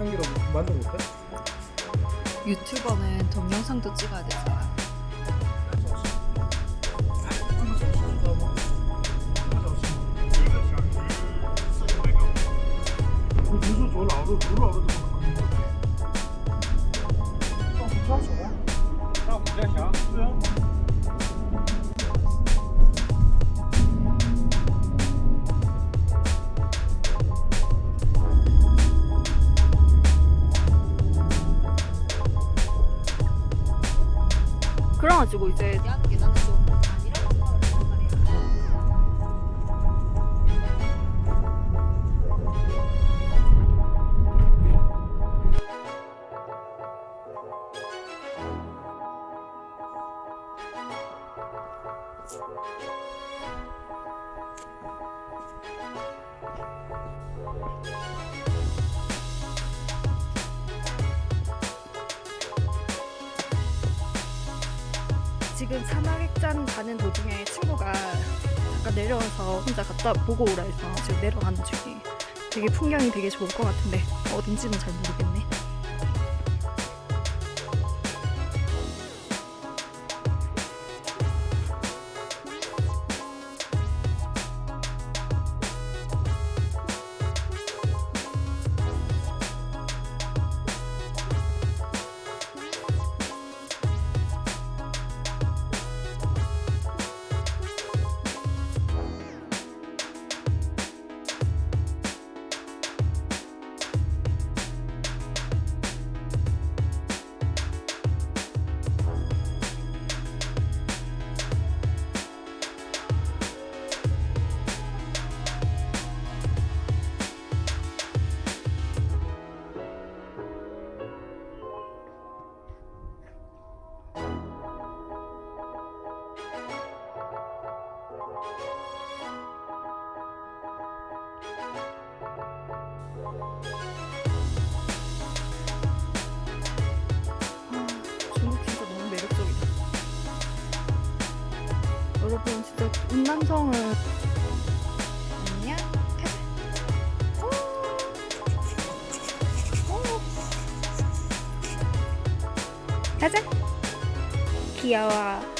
향기로 만들어 볼까? 유튜버는 동영상도 찍어야 되잖아. 무슨 저 나도 물을 알아도 좀 좋아. 나 문제야. 그래가지고 이제 지금 사막액잔 가는 도중에 친구가 잠깐 내려와서 혼자 갔다 보고 오라 해서 지금 내려가는 중이에요. 되게 풍경이 되게 좋을 것 같은데 어딘지는 잘 모르겠네. 아니야? 가자. 오. 오. 가자. 귀여워.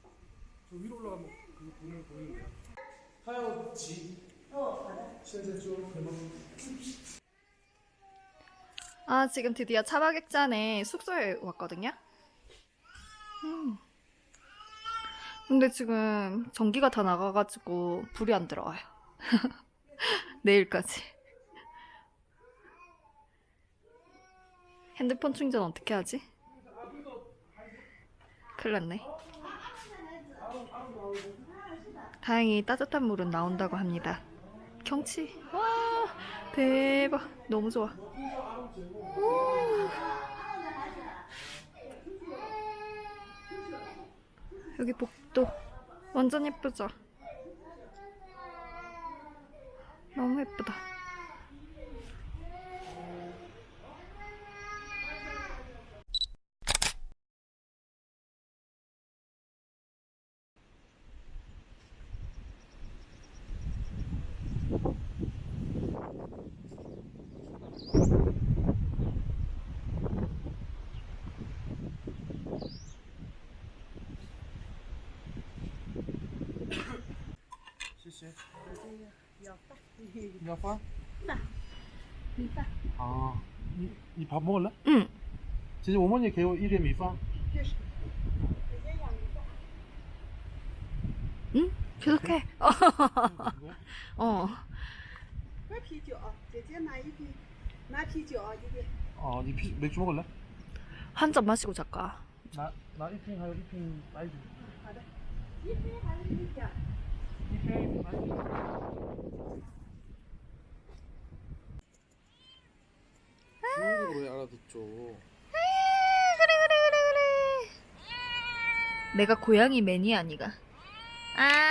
위로 올라가면 그 공을 보이는 거야. 하여지. 어, 알아. 좀 대박. 아, 지금 드디어 차박액잔에 숙소에 왔거든요? 음. 근데 지금 전기가 다 나가가지고 불이 안 들어와요. 내일까지. 핸드폰 충전 어떻게 하지? 큰일 났네. 다행히 따뜻한 물은 나온다고 합니다. 경치. 와 대박. 너무 좋아. 여기 복도. 완전 예쁘죠? 너무 예쁘다. 씨? 여파. 여파? 미파. 아, 이밥 먹을래? 응. 지금 어머니 개요 이래 미파? 응? 계속 해. 어. 어, 니 피, 맥주 먹을래? 한 잔 마시고 잠깐. 나, 나 1핑 하여 1핑 빨리. 1핑 하여 1핑. 중국어로 왜 알아듣죠? 내가 고양이 매니아니가. 아,